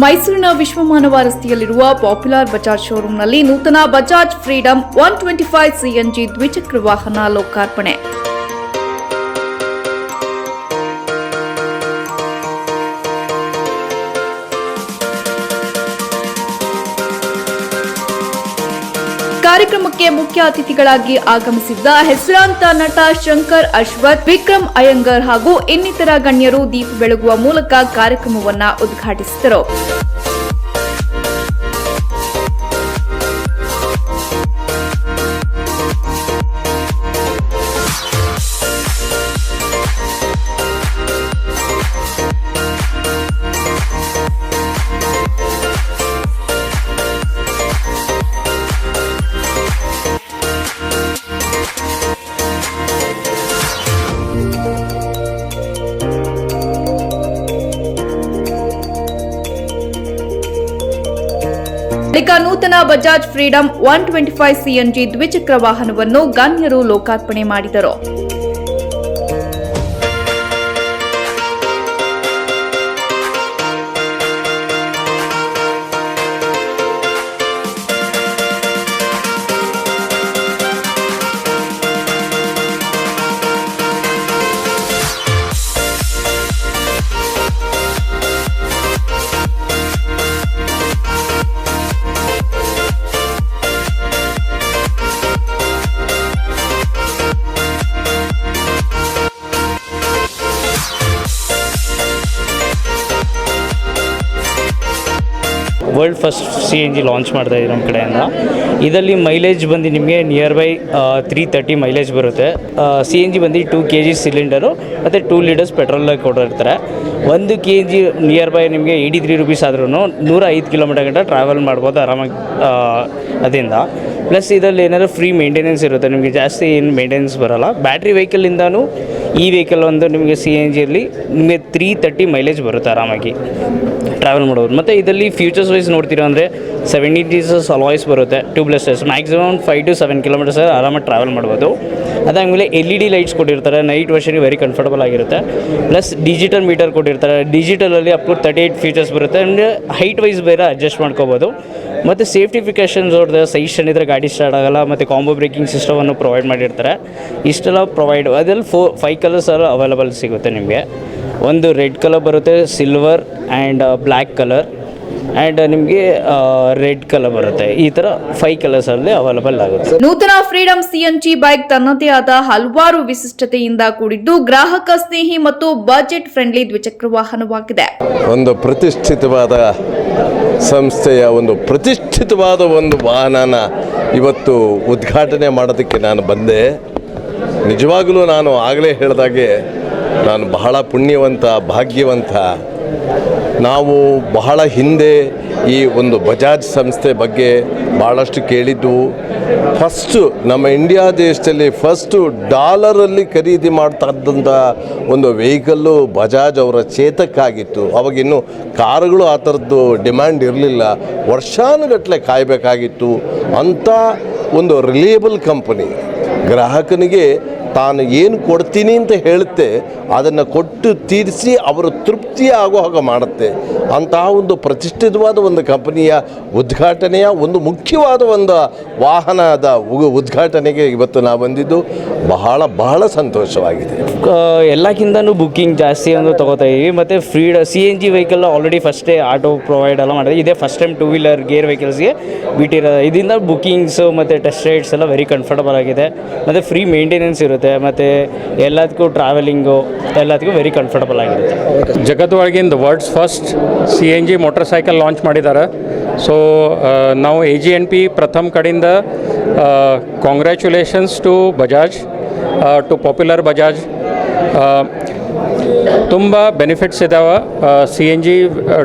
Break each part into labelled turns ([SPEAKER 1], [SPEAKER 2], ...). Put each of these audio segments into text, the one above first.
[SPEAKER 1] ಮೈಸೂರಿನ ವಿಶ್ವಮಾನವ ರಸ್ತೆಯಲ್ಲಿರುವ ಪಾಪ್ಯುಲರ್ ಬಜಾಜ್ ಶೋರೂಂನಲ್ಲಿ ನೂತನ Bajaj Freedom one twenty five CNG ದ್ವಿಚಕ್ರ ವಾಹನ ಲೋಕಾರ್ಪಣೆ. ಕಾರ್ಯಕ್ರಮಕ್ಕೆ ಮುಖ್ಯ ಅತಿಥಿಗಳಾಗಿ ಆಗಮಿಸಿದ್ದ ಹೆಸರಾಂತ ನಟ ಶಂಕರ್ ಅಶ್ವಥ್, ವಿಕ್ರಮ್ ಅಯ್ಯಂಗರ್ ಹಾಗೂ ಇನ್ನಿತರ ಗಣ್ಯರು ದೀಪ ಬೆಳಗುವ ಮೂಲಕ ಕಾರ್ಯಕ್ರಮವನ್ನ ಉದ್ಘಾಟಿಸಿದರು. ಬಳಿಕ ನೂತನ Bajaj Freedom one twenty five CNG ದ್ವಿಚಕ್ರ ವಾಹನವನ್ನು ಗಣ್ಯರು ಲೋಕಾರ್ಪಣೆ ಮಾಡಿದರು.
[SPEAKER 2] World first C N G launch ಮಾಡ್ತಾ ಇದ್ದೀವಿ ನಮ್ಮ ಕಡೆಯಿಂದ. ಇದರಲ್ಲಿ ಮೈಲೇಜ್ ಬಂದು ನಿಮಗೆ near by three thirty mileage ಬರುತ್ತೆ. ಸಿ ಎನ್ ಜಿ ಬಂದು ಟೂ ಕೆ ಜಿ ಸಿಲಿಂಡರು ಮತ್ತು ಟೂ ಲೀಟರ್ಸ್ ಪೆಟ್ರೋಲ್ ಕೊಡಿರ್ತಾರೆ ಒಂದು ಕೆ ಜಿ ನಿಯರ್ ಬೈ ನಿಮಗೆ ಏಯ್ಟಿ ತ್ರೀ ರುಪೀಸ್ ಆದ್ರೂ ನೂರ ಐದು ಕಿಲೋಮೀಟರ್ ಗಂಟೆ ಟ್ರಾವೆಲ್ ಮಾಡ್ಬೋದು ಆರಾಮಾಗಿ ಅದರಿಂದ. ಪ್ಲಸ್ ಇದರಲ್ಲಿ ಏನಾದರೂ ಫ್ರೀ ಮೇಂಟೆನೆನ್ಸ್ ಇರುತ್ತೆ, ನಿಮಗೆ ಜಾಸ್ತಿ ಏನು ಮೇಂಟೆನೆನ್ಸ್ ಬರೋಲ್ಲ. ಬ್ಯಾಟ್ರಿ ವೆಹಿಕಲಿಂದನೂ ಈ ವೆಹಿಕಲ್ ಒಂದು ನಿಮಗೆ ಸಿ ಎನ್ ಜಿಯಲ್ಲಿ ನಿಮಗೆ ತ್ರೀ ತರ್ಟಿ ಮೈಲೇಜ್ ಬರುತ್ತೆ ಆರಾಮಾಗಿ ಟ್ರಾವೆಲ್ ಮಾಡೋದು. ಮತ್ತು ಇದರಲ್ಲಿ ಫ್ಯೂಚರ್ಸ್ ವೈಸ್ ನೋಡ್ತೀರಾ ಅಂದರೆ ಸೆವೆಂಟಿ ಡೀಸಸ್ ಅಲಾಯ್ಸ್ ಬರುತ್ತೆ tubelesses maximum five to seven kilometres ಆರಾಮಾಗಿ ಟ್ರಾವೆಲ್ ಮಾಡ್ಬೋದು. ಅದಾದಮೇಲೆ ಎಲ್ ಇ ಡಿ ಲೈಟ್ಸ್ ಕೊಟ್ಟಿರ್ತಾರೆ. ನೈಟ್ ವರ್ಷನ್ಗೆ ವೆರಿ ಕಂಫರ್ಟಬಲ್ ಆಗಿರುತ್ತೆ. ಪ್ಲಸ್ ಡಿಜಿಟಲ್ ಮೀಟರ್ ಕೊಟ್ಟಿರ್ತಾರೆ. ಡಿಜಿಟಲಲ್ಲಿ up to thirty eight features ಬರುತ್ತೆ. ಹೈಟ್ ವೈಸ್ ಬೇರೆ ಅಡ್ಜಸ್ಟ್ ಮಾಡ್ಕೋಬೋದು. ಮತ್ತು ಸೇಫ್ಟಿಫಿಕೇಷನ್ಸ್ ಅವ್ರದ್ದು ಸೈಜ್ ಇದ್ದರೆ ಗಾಡಿ ಸ್ಟಾರ್ಟ್ ಆಗಲ್ಲ. ಮತ್ತು ಕಾಂಬೋ ಬ್ರೇಕಿಂಗ್ ಸಿಸ್ಟಮನ್ನು ಪ್ರೊವೈಡ್ ಮಾಡಿರ್ತಾರೆ. ಇಷ್ಟೆಲ್ಲ ಪ್ರೊವೈಡ್ ಅದರಲ್ಲಿ ಫೋ ಫೈವ್ ಕಲರ್ಸ್ ಎಲ್ಲ ಅವೈಲಬಲ್ ಸಿಗುತ್ತೆ ನಿಮಗೆ. ಒಂದು ರೆಡ್ ಕಲರ್ ಬರುತ್ತೆ silver and black colour and ನಿಮಗೆ ರೆಡ್ ಕಲರ್ ಬರುತ್ತೆ. ಈ ಥರ ಫೈವ್ ಕಲರ್ಸಲ್ಲಿ ಅವೈಲಬಲ್ ಆಗುತ್ತೆ.
[SPEAKER 1] ನೂತನ ಫ್ರೀಡಂ ಸಿಎನ್ಜಿ ಬೈಕ್ ತನ್ನದೇ ಆದ ಹಲವಾರು ವಿಶಿಷ್ಟತೆಯಿಂದ ಕೂಡಿದ್ದು ಗ್ರಾಹಕ ಸ್ನೇಹಿ ಮತ್ತು ಬಜೆಟ್ ಫ್ರೆಂಡ್ಲಿ ದ್ವಿಚಕ್ರ ವಾಹನವಾಗಿದೆ.
[SPEAKER 3] ಒಂದು ಪ್ರತಿಷ್ಠಿತವಾದ ಸಂಸ್ಥೆಯ ಒಂದು ಪ್ರತಿಷ್ಠಿತವಾದ ಒಂದು ವಾಹನನ ಇವತ್ತು ಉದ್ಘಾಟನೆ ಮಾಡೋದಕ್ಕೆ ನಾನು ಬಂದೆ. ನಿಜವಾಗಲೂ ನಾನು ಆಗಲೇ ಹೇಳಿದಾಗೆ ನಾನು ಬಹಳ ಪುಣ್ಯವಂತ ಭಾಗ್ಯವಂತ ನಾವು ಬಹಳ ಹಿಂದೆ ಈ ಒಂದು ಬಜಾಜ್ ಸಂಸ್ಥೆ ಬಗ್ಗೆ ಭಾಳಷ್ಟು ಕೇಳಿದ್ದು. ಫಸ್ಟು ನಮ್ಮ ಇಂಡಿಯಾ ದೇಶದಲ್ಲಿ ಫಸ್ಟು ಡಾಲರಲ್ಲಿ ಖರೀದಿ ಮಾಡ್ತಕ್ಕಂಥ ಒಂದು ವೆಹಿಕಲ್ಲು ಬಜಾಜ್ ಅವರ ಚೇತಕ್ಕಾಗಿತ್ತು. ಅವಾಗಿನ್ನು ಕಾರುಗಳು ಆ ಥರದ್ದು ಡಿಮ್ಯಾಂಡ್ ಇರಲಿಲ್ಲ. ವರ್ಷಾನುಗಟ್ಟಲೆ ಕಾಯಬೇಕಾಗಿತ್ತು. ಅಂಥ ಒಂದು ರಿಲಿಯಬಲ್ ಕಂಪನಿ ಗ್ರಾಹಕನಿಗೆ ತಾನು ಏನು ಕೊಡ್ತೀನಿ ಅಂತ ಹೇಳುತ್ತೆ, ಅದನ್ನು ಕೊಟ್ಟು ತೀರಿಸಿ ಅವರು ತೃಪ್ತಿ ಆಗೋ ಹಾಗೆ ಮಾಡುತ್ತೆ. ಅಂತಹ ಒಂದು ಪ್ರತಿಷ್ಠಿತವಾದ ಒಂದು ಕಂಪನಿಯ ಉದ್ಘಾಟನೆಯ ಒಂದು ಮುಖ್ಯವಾದ ಒಂದು ವಾಹನದ ಉದ್ಘಾಟನೆಗೆ ಇವತ್ತು ನಾವು ಬಂದಿದ್ದು. ಬಹಳ ಬಹಳ ಸಂತೋಷವಾಗಿದೆ.
[SPEAKER 2] ಎಲ್ಲಕ್ಕಿಂತನೂ ಬುಕ್ಕಿಂಗ್ ಜಾಸ್ತಿ ಒಂದು ತೊಗೋತಾ ಇದ್ದೀವಿ ಮತ್ತು free C N G vehicle already ಫಸ್ಟೇ ಆಟೋ ಪ್ರೊವೈಡ್ ಎಲ್ಲ ಮಾಡಿದೆ ಇದೇ first time two wheeler gear ವೆಹಿಕಲ್ಸ್ಗೆ ಬಿಟ್ಟಿರೋದು. ಇದರಿಂದ ಬುಕ್ಕಿಂಗ್ಸು ಮತ್ತು ಟೆಸ್ಟ್ ರೈಡ್ಸ್ ಎಲ್ಲ ವೆರಿ ಕಂಫರ್ಟಬಲ್ ಆಗಿದೆ. ಮತ್ತು ಫ್ರೀ ಮೇಂಟೆನೆನ್ಸ್ ಇರುತ್ತೆ. ಮತ್ತು ಎಲ್ಲದಕ್ಕೂ ಟ್ರಾವೆಲಿಂಗು ಎಲ್ಲದಕ್ಕೂ ವೆರಿ ಕಂಫರ್ಟಬಲ್ ಆಗಿರುತ್ತೆ.
[SPEAKER 4] ಜಗತ್ತೊಳಗಿಂದ world's first C N G motorcycle launch ಮಾಡಿದ್ದಾರೆ. ಸೊ ನಾವು A G N P Pratham ಕಡೆಯಿಂದ congratulations to Bajaj to popular Bajaj ತುಂಬ ಬೆನಿಫಿಟ್ಸ್ ಇದ್ದಾವೆ ಸಿ ಎನ್ ಜಿ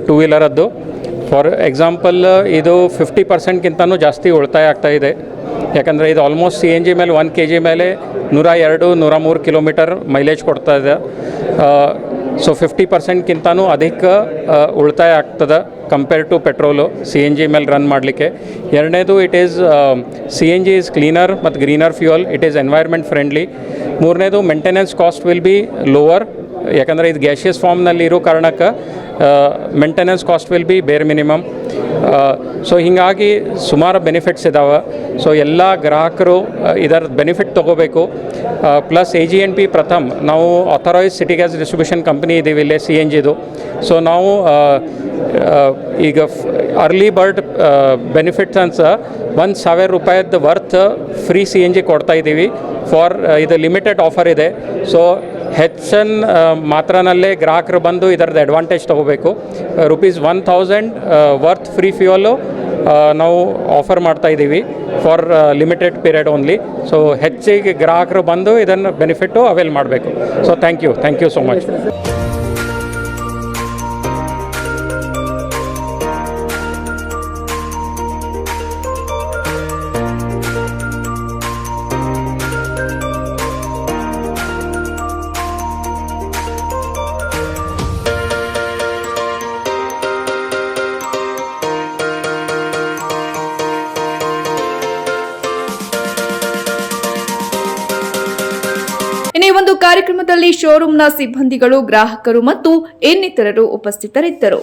[SPEAKER 4] ಟೂ ವೀಲರದ್ದು ಫಾರ್ ಎಕ್ಸಾಂಪಲ್ ಇದು ಫಿಫ್ಟಿ ಪರ್ಸೆಂಟ್ಗಿಂತನೂ ಜಾಸ್ತಿ ಉಳಿತಾಯ ಆಗ್ತಾ ಇದೆ. ಯಾಕಂದರೆ ಇದು ಆಲ್ಮೋಸ್ಟ್ ಸಿ ಎನ್ ಜಿ ಮೇಲೆ ಒನ್ ಕೆ ಜಿ ಮೇಲೆ ನೂರ ಎರಡು, ನೂರ ಮೂರು ಕಿಲೋಮೀಟರ್ ಮೈಲೇಜ್ ಕೊಡ್ತಾ ಇದೆ. ಸೊ ಫಿಫ್ಟಿ ಪರ್ಸೆಂಟ್ಗಿಂತನೂ ಅಧಿಕ ಉಳಿತಾಯ ಆಗ್ತದೆ compare to petrol C N G ಮೇಲೆ ರನ್ ಮಾಡಲಿಕ್ಕೆ. ಎರಡನೇದು it is C N G is cleaner ಮತ್ತು greener fuel it is environment friendly ಮೂರನೇದು maintenance cost will be lower ಯಾಕಂದರೆ ಇದು ಗ್ಯಾಶಿಯಸ್ ಫಾರ್ಮ್ನಲ್ಲಿ ಇರೋ ಕಾರಣಕ್ಕೆ ಮೇಂಟೆನೆನ್ಸ್ ಕಾಸ್ಟ್ ವಿಲ್ ಬಿ ಬೇರೆ ಮಿನಿಮಮ್ ಸೊ ಹೀಗಾಗಿ ಸುಮಾರು ಬೆನಿಫಿಟ್ಸ್ ಇದ್ದಾವೆ ಸೊ ಎಲ್ಲ ಗ್ರಾಹಕರು ಇದರ ಬೆನಿಫಿಟ್ ತೊಗೋಬೇಕು. Plus A G N P Pratham, ನಾವು authorise city gas distribution company ಇದ್ದೀವಿ ಇಲ್ಲೇ ಸಿ ಎನ್ ಜಿದು ಸೊ ನಾವು ಈಗ ಅರ್ಲಿ ಬರ್ಡ್ ಬೆನಿಫಿಟ್ಸ್ ಅಂತ ಒಂದು ಸಾವಿರ ರೂಪಾಯಿದ worth free C N G ಕೊಡ್ತಾ ಇದ್ದೀವಿ. ಫಾರ್ ಇದು ಲಿಮಿಟೆಡ್ ಆಫರ್ ಇದೆ. ಸೊ ಹೆಚ್ಚನ್ ಮಾತ್ರನಲ್ಲೇ ಗ್ರಾಹಕರು ಬಂದು ಇದರದ್ದು ಅಡ್ವಾಂಟೇಜ್ ತೊಗೋಬೇಕು. Rupees one thousand worth free fuel ನಾವು ಆಫರ್ ಮಾಡ್ತಾ ಇದ್ದೀವಿ. For limited period only so ಹೆಚ್ಚಿಗೆ ಗ್ರಾಹಕರು ಬಂದು ಇದನ್ನು ಬೆನಿಫಿಟ್ಟು ಅವೈಲ್ ಮಾಡಬೇಕು. So thank you thank you so much
[SPEAKER 1] ಕಾರ್ಯಕ್ರಮದಲ್ಲಿ ಶೋರೂಮ್ನ ಸಿಬ್ಬಂದಿಗಳು ಗ್ರಾಹಕರು ಮತ್ತು ಇನ್ನಿತರರು ಉಪಸ್ಥಿತರಿದ್ದರು.